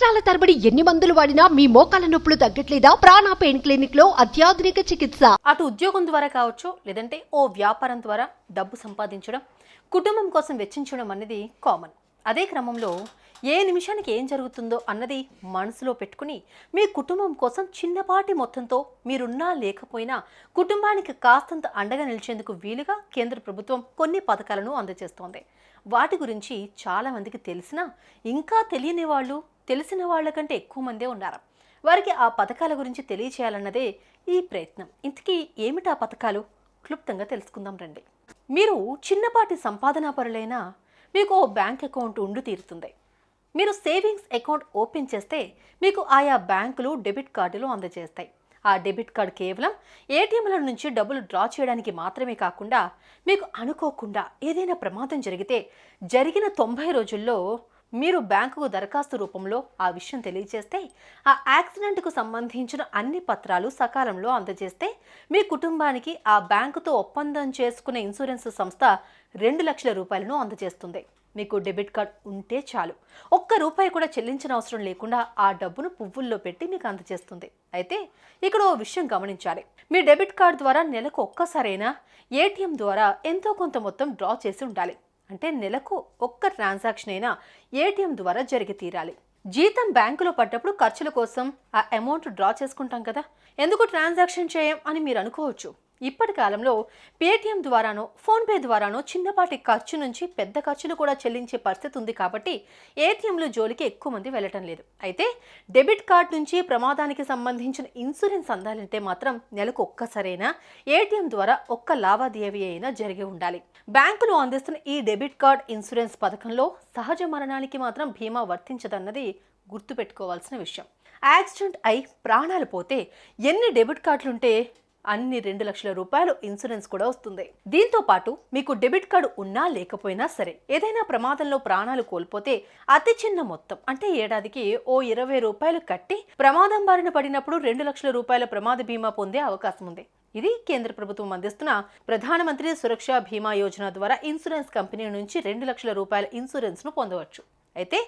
సంవత్సరాల తరబడి ఎన్ని మందులు వాడినా మీ మోకాల నొప్పులు తగ్గట్లేదా? ప్రాణా పెయిన్ క్లినిక్లో అత్యాధునిక చికిత్స. అటు ఉద్యోగం ద్వారా కావచ్చు లేదంటే ఓ వ్యాపారం ద్వారా డబ్బు సంపాదించడం కుటుంబం కోసం వెచ్చించడం అనేది కామన్. అదే క్రమంలో ఏ నిమిషానికి ఏం జరుగుతుందో అన్నది మనసులో పెట్టుకుని మీ కుటుంబం కోసం చిన్నపాటి మొత్తంతో మీరున్నా లేకపోయినా కుటుంబానికి కాస్తంత అండగా నిలిచేందుకు వీలుగా కేంద్ర ప్రభుత్వం కొన్ని పథకాలను అందజేస్తోంది. వాటి గురించి చాలామందికి తెలిసినా ఇంకా తెలియని వాళ్ళు తెలిసిన వాళ్ళకంటే ఎక్కువ మందే ఉన్నారు. వారికి ఆ పథకాల గురించి తెలియచేయాలన్నదే ఈ ప్రయత్నం. ఇంతకీ ఏమిటా పథకాలు? క్లుప్తంగా తెలుసుకుందాం రండి. మీరు చిన్నపాటి సంపాదనా పరులైనా మీకు ఓ బ్యాంక్ అకౌంట్ ఉండి తీరుతుంది. మీరు సేవింగ్స్ అకౌంట్ ఓపెన్ చేస్తే మీకు ఆయా బ్యాంకులు డెబిట్ కార్డులు అందజేస్తాయి. ఆ డెబిట్ కార్డు కేవలం ఏటీఎంల నుంచి డబ్బులు డ్రా చేయడానికి మాత్రమే కాకుండా మీకు అనుకోకుండా ఏదైనా ప్రమాదం జరిగితే జరిగిన తొంభై రోజుల్లో మీరు బ్యాంకుకు దరఖాస్తు రూపంలో ఆ విషయం తెలియజేస్తే ఆ యాక్సిడెంట్కు సంబంధించిన అన్ని పత్రాలు సకాలంలో అందజేస్తే మీ కుటుంబానికి ఆ బ్యాంకుతో ఒప్పందం చేసుకున్న ఇన్సూరెన్స్ సంస్థ రెండు లక్షల రూపాయలను అందజేస్తుంది. మీకు డెబిట్ కార్డ్ ఉంటే చాలు. ఒక్క రూపాయి కూడా చెల్లించిన అవసరం లేకుండా ఆ డబ్బును పువ్వుల్లో పెట్టి మీకు అందజేస్తుంది. అయితే ఇక్కడ ఓ విషయం గమనించాలి. మీ డెబిట్ కార్డ్ ద్వారా నెలకు ఒక్కసారైనా ఏటీఎం ద్వారా ఎంతో కొంత మొత్తం డ్రా చేసి ఉండాలి. అంటే నెలకు ఒక్క ట్రాన్సాక్షన్ అయినా ఏటీఎం ద్వారా జరిగి తీరాలి. జీతం బ్యాంకులో పడ్డప్పుడు ఖర్చుల కోసం ఆ అమౌంట్ డ్రా చేసుకుంటాం కదా. ఎందుకు ట్రాన్సాక్షన్ చేయం అని మీరు అనుకోవచ్చు. ఇప్పటి కాలంలో పేటీఎం ద్వారానో ఫోన్పే ద్వారానో చిన్నపాటి ఖర్చు నుంచి పెద్ద ఖర్చులు కూడా చెల్లించే పరిస్థితి ఉంది కాబట్టి ఏటీఎంలు జోలికి ఎక్కువ మంది వెళ్ళటం లేదు. అయితే డెబిట్ కార్డ్ నుంచి ప్రమాదానికి సంబంధించిన ఇన్సూరెన్స్ అందాలంటే మాత్రం నెలకు ఒక్కసారైనా ఏటీఎం ద్వారా ఒక్క లావాదేవీ అయినా జరిగి ఉండాలి. బ్యాంకులు అందిస్తున్న ఈ డెబిట్ కార్డ్ ఇన్సూరెన్స్ పథకంలో సహజ మరణానికి మాత్రం బీమా వర్తించదన్నది గుర్తుపెట్టుకోవాల్సిన విషయం. యాక్సిడెంట్ అయి ప్రాణాలు పోతే ఎన్ని డెబిట్ కార్డులుంటే అన్ని రెండు లక్షల రూపాయలు ఇన్సూరెన్స్ కూడా వస్తుంది. దీంతో పాటు మీకు డెబిట్ కార్డు ఉన్నా లేకపోయినా సరే ఏదైనా ప్రమాదంలో ప్రాణాలు కోల్పోతే అతి చిన్న మొత్తం అంటే ఏడాదికి ఓ ఇరవై రూపాయలు కట్టి ప్రమాదం బారిన పడినప్పుడు రెండు లక్షల రూపాయల ప్రమాద బీమా పొందే అవకాశం ఉంది. ఇది కేంద్ర ప్రభుత్వం అందిస్తున్న ప్రధానమంత్రి సురక్ష బీమా యోజన ద్వారా ఇన్సూరెన్స్ కంపెనీ నుంచి రెండు లక్షల రూపాయల ఇన్సూరెన్స్ను పొందవచ్చు. అయితే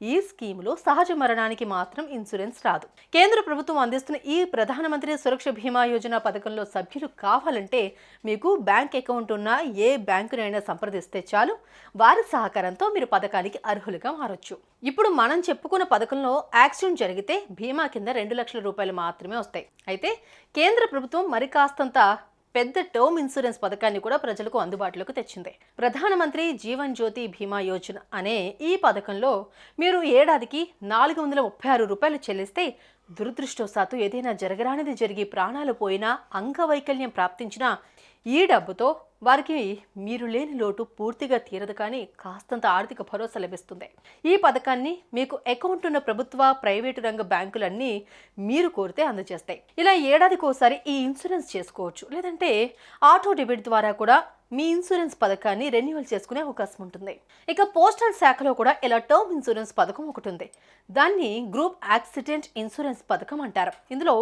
ఈ స్కీములో సహజ మరణానికి మాత్రం ఇన్సూరెన్స్ రాదు. కేంద్ర ప్రభుత్వం అందిస్తున్న ఈ ప్రధానమంత్రి సురక్ష బీమా యోజన పథకంలో సభ్యులు కావాలంటే మీకు బ్యాంక్ అకౌంట్ ఉన్న ఏ బ్యాంకునైనా సంప్రదిస్తే చాలు. వారి సహకారంతో మీరు పథకానికి అర్హులుగా మారొచ్చు. ఇప్పుడు మనం చెప్పుకున్న పథకంలో యాక్సిడెంట్ జరిగితే బీమా కింద రెండు లక్షల రూపాయలు మాత్రమే వస్తాయి. అయితే కేంద్ర ప్రభుత్వం మరి కాస్తంత పెద్ద టర్మ్ ఇన్సూరెన్స్ పథకాన్ని కూడా ప్రజలకు అందుబాటులోకి తెచ్చింది. ప్రధానమంత్రి జీవన్ జ్యోతి బీమా యోజన అనే ఈ పథకంలో మీరు ఏడాదికి నాలుగు వందల ముప్పై ఆరు రూపాయలు చెల్లిస్తే దురదృష్టవశాత్తు ఏదైనా జరగరానిది జరిగి ప్రాణాలు పోయినా అంగవైకల్యం ప్రాప్తించినా ఈ డబ్బుతో వారికి మీరు లేని లోటు పూర్తిగా తీరదు కానీ కాస్తంత ఆర్థిక భరోసా లభిస్తుంది. ఈ పథకాన్ని మీకు అకౌంట్ ఉన్న ప్రభుత్వ ప్రైవేటు రంగ బ్యాంకులన్నీ మీరు కోరితే అందజేస్తాయి. ఇలా ఏడాదికోసారి ఈ ఇన్సూరెన్స్ చేసుకోవచ్చు. లేదంటే ఆటో డెబిట్ ద్వారా కూడా మీ ఇన్సూరెన్స్ పథకాన్ని రెన్యువల్ చేసుకునే అవకాశం ఉంటుంది. ఇక పోస్టల్ శాఖలో కూడా ఇలా టర్మ్ ఇన్సూరెన్స్ పథకం ఒకటి ఉంది. దాన్ని గ్రూప్ యాక్సిడెంట్ ఇన్సూరెన్స్ పథకం అంటారు. ఇందులో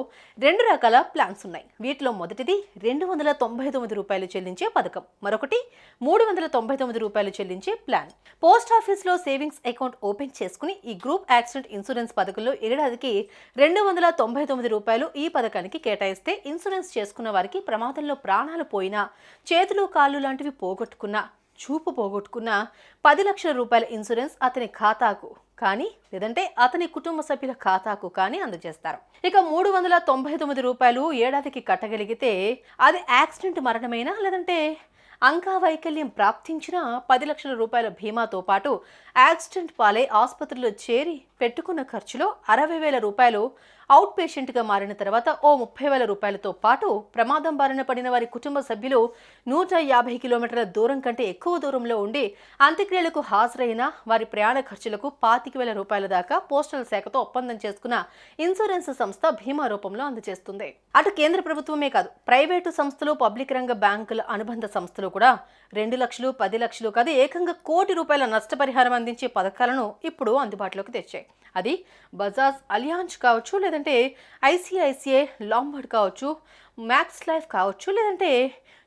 రెండు రకాల ప్లాన్స్ ఉన్నాయి. వీటిలో మొదటిది రెండు వందల తొంభై తొమ్మిది రూపాయలు చెల్లించే పథకం. మరొకటి మూడు వందల తొంభై తొమ్మిది రూపాయలు చెల్లించే ప్లాన్. పోస్ట్ ఆఫీస్లో సేవింగ్స్ అకౌంట్ ఓపెన్ చేసుకుని ఈ గ్రూప్ యాక్సిడెంట్ ఇన్సూరెన్స్ పథకంలో ఏడాదికి రెండు వందల తొంభై తొమ్మిది రూపాయలు ఈ పథకానికి కేటాయిస్తే ఇన్సూరెన్స్ చేసుకున్న వారికి ప్రమాదంలో ప్రాణాలు పోయినా చేతులు కాళ్ళు లాంటివి పోగొట్టుకున్నా చూపు పోగొట్టుకున్న పది లక్షల రూపాయల ఇన్సూరెన్స్ అతని ఖాతాకు. కానీ లేదంటే అతని కుటుంబ సభ్యుల ఖాతాకు కానీ అందజేస్తారు. ఇక మూడు వందల తొంభై తొమ్మిది రూపాయలు ఏడాదికి కట్టగలిగితే అది యాక్సిడెంట్ మరణమైనా? లేదంటే అంగవైకల్యం ప్రాప్తించిన పది లక్షల రూపాయల బీమాతో పాటు యాక్సిడెంట్ పాలై ఆసుపత్రిలో చేరి పెట్టుకున్న ఖర్చులో అరవై వేల రూపాయలు అవుట్ పేషెంట్గా మారిన తర్వాత ఓ ముప్పై వేల రూపాయలతో పాటు ప్రమాదం బారిన పడిన వారి కుటుంబ సభ్యులు నూట యాభై కిలోమీటర్ల దూరం కంటే ఎక్కువ దూరంలో ఉండి అంత్యక్రియలకు హాజరైన వారి ప్రయాణ ఖర్చులకు పాతిక వేల రూపాయల దాకా పోస్టల్ శాఖతో ఒప్పందం చేసుకున్న ఇన్సూరెన్స్ సంస్థ బీమా రూపంలో అందజేస్తుంది. అటు కేంద్ర ప్రభుత్వమే కాదు ప్రైవేటు సంస్థలు పబ్లిక్ రంగ బ్యాంకుల అనుబంధ సంస్థలు కూడా రెండు లక్షలు పది లక్షలు కాదు ఏకంగా కోటి రూపాయల నష్టపరిహారం అందించే పథకాలను ఇప్పుడు అందుబాటులోకి తెచ్చాయి. అది బజాజ్ అలియాన్స్ కావచ్చు లేదంటే ఐసిఐసిఐ లాంబర్డ్ కావచ్చు మ్యాక్స్ లైఫ్ కావచ్చు లేదంటే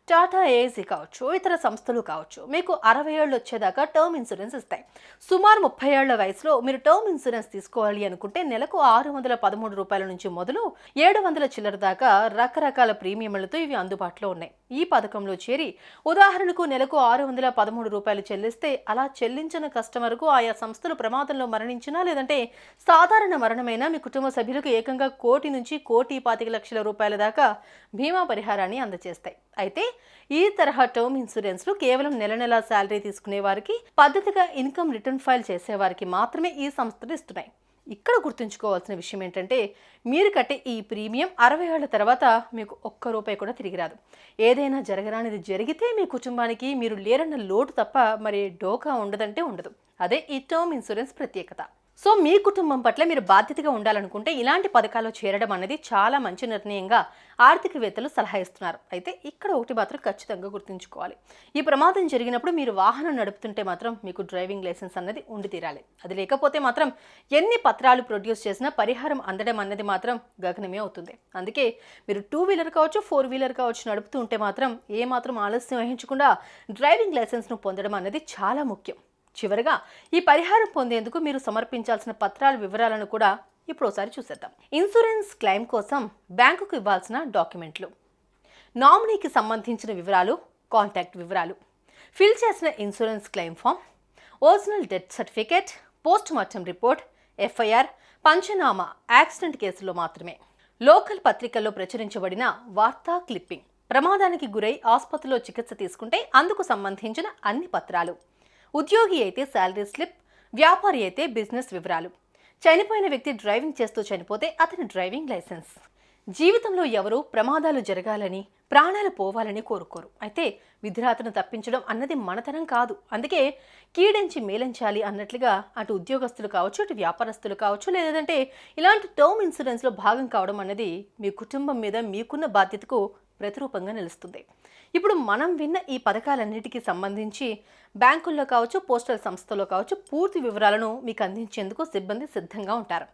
టాటా ఏసీ కావచ్చు ఇతర సంస్థలు కావచ్చు మీకు అరవై ఏళ్ళు వచ్చేదాకా టర్మ్ ఇన్సూరెన్స్ ఇస్తాయి. సుమారు ముప్పై ఏళ్ళ వయసులో మీరు టర్మ్ ఇన్సూరెన్స్ తీసుకోవాలి అనుకుంటే నెలకు ఆరు వందల పదమూడు రూపాయల నుంచి మొదలు ఏడు వందల చిల్లర దాకా రకరకాల ప్రీమియంలతో ఇవి అందుబాటులో ఉన్నాయి. ఈ పథకంలో చేరి ఉదాహరణకు నెలకు ఆరు వందల పదమూడు రూపాయలు చెల్లిస్తే అలా చెల్లించిన కస్టమర్కు ఆయా సంస్థలు ప్రమాదంలో మరణించినా లేదంటే సాధారణ మరణమైనా మీ కుటుంబ సభ్యులకు ఏకంగా కోటి నుంచి కోటి పాతిక లక్షల రూపాయల దాకా బీమా పరిహారాన్ని అందజేస్తాయి అయితే ఈ తరహా టర్మ్ ఇన్సూరెన్స్లు కేవలం నెల నెలా శాలరీ తీసుకునే వారికి పద్ధతిగా ఇన్కమ్ రిటర్న్ ఫైల్ చేసేవారికి మాత్రమే ఈ సంస్థలు ఇస్తున్నాయి. ఇక్కడ గుర్తుంచుకోవాల్సిన విషయం ఏంటంటే మీరు కట్టే ఈ ప్రీమియం అరవై ఏళ్ళ తర్వాత మీకు ఒక్క రూపాయి కూడా తిరిగి రాదు. ఏదైనా జరగరానిది జరిగితే మీ కుటుంబానికి మీరు లేరన్న లోటు తప్ప మరి డోకా ఉండదంటే ఉండదు. అదే ఈ టర్మ్ ఇన్సూరెన్స్ ప్రత్యేకత. సో మీ కుటుంబం పట్ల మీరు బాధ్యతగా ఉండాలనుకుంటే ఇలాంటి పథకాల్లో చేరడం అనేది చాలా మంచి నిర్ణయంగా ఆర్థికవేత్తలు సలహా ఇస్తున్నారు. అయితే ఇక్కడ ఒకటి మాత్రం ఖచ్చితంగా గుర్తుంచుకోవాలి. ఈ ప్రమాదం జరిగినప్పుడు మీరు వాహనం నడుపుతుంటే మాత్రం మీకు డ్రైవింగ్ లైసెన్స్ అన్నది ఉండి తీరాలి. అది లేకపోతే మాత్రం ఎన్ని పత్రాలు ప్రొడ్యూస్ చేసినా పరిహారం అందడం అన్నది మాత్రం గగనమే అవుతుంది. అందుకే మీరు టూ వీలర్ కావచ్చు ఫోర్ వీలర్ కావచ్చు నడుపుతూ ఉంటే మాత్రం ఏ మాత్రం ఆలస్యం వహించకుండా డ్రైవింగ్ లైసెన్స్ను పొందడం అనేది చాలా ముఖ్యం. చివరగా ఈ పరిహారం పొందేందుకు మీరు సమర్పించాల్సిన పత్రాల వివరాలను కూడా ఇప్పుడు ఒకసారి చూసేద్దాం. ఇన్సూరెన్స్ క్లెయిమ్ కోసం బ్యాంకుకు ఇవ్వాల్సిన డాక్యుమెంట్లు. నామినీకి సంబంధించిన వివరాలు కాంటాక్ట్ వివరాలు. ఫిల్ చేసిన insurance claim form original death certificate post mortem report FIR panchnama accident కేసులో మాత్రమే. లోకల్ పత్రికల్లో ప్రచురించబడిన వార్తా క్లిప్పింగ్. ప్రమాదానికి గురై ఆసుపత్రిలో చికిత్స తీసుకుంటే అందుకు సంబంధించిన అన్ని పత్రాలు. ఉద్యోగి అయితే శాలరీ స్లిప్ వ్యాపారి అయితే బిజినెస్ వివరాలు. చనిపోయిన వ్యక్తి డ్రైవింగ్ చేస్తూ చనిపోతే అతని డ్రైవింగ్ లైసెన్స్ జీవితంలో ఎవరూ ప్రమాదాలు జరగాలని ప్రాణాలు పోవాలని కోరుకోరు. అయితే విధురాతను తప్పించడం అన్నది మనతనం కాదు. అందుకే కీడించి మేలించాలి అన్నట్లుగా అటు ఉద్యోగస్తులు కావచ్చు అటు వ్యాపారస్తులు కావచ్చు లేదంటే ఇలాంటి టర్మ్ ఇన్సూరెన్స్లో భాగం కావడం అన్నది మీ కుటుంబం మీద మీకున్న బాధ్యతకు ప్రతిరూపంగా నిలుస్తుంది. ఇప్పుడు మనం విన్న ఈ పథకాలన్నిటికీ సంబంధించి బ్యాంకుల్లో కావచ్చు పోస్టల్ సంస్థలో కావచ్చు పూర్తి వివరాలను మీకు అందించేందుకు సిబ్బంది సిద్ధంగా ఉంటారు.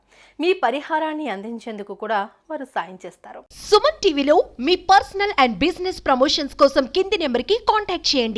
మీ పరిహారాన్ని అందించేందుకు కూడా వారు సాయం చేస్తారు. సుమన్ టీవీలో మీ పర్సనల్ అండ్ బిజినెస్ ప్రమోషన్స్ కోసం కింది నెంబర్కి కాంటాక్ట్ చేయండి.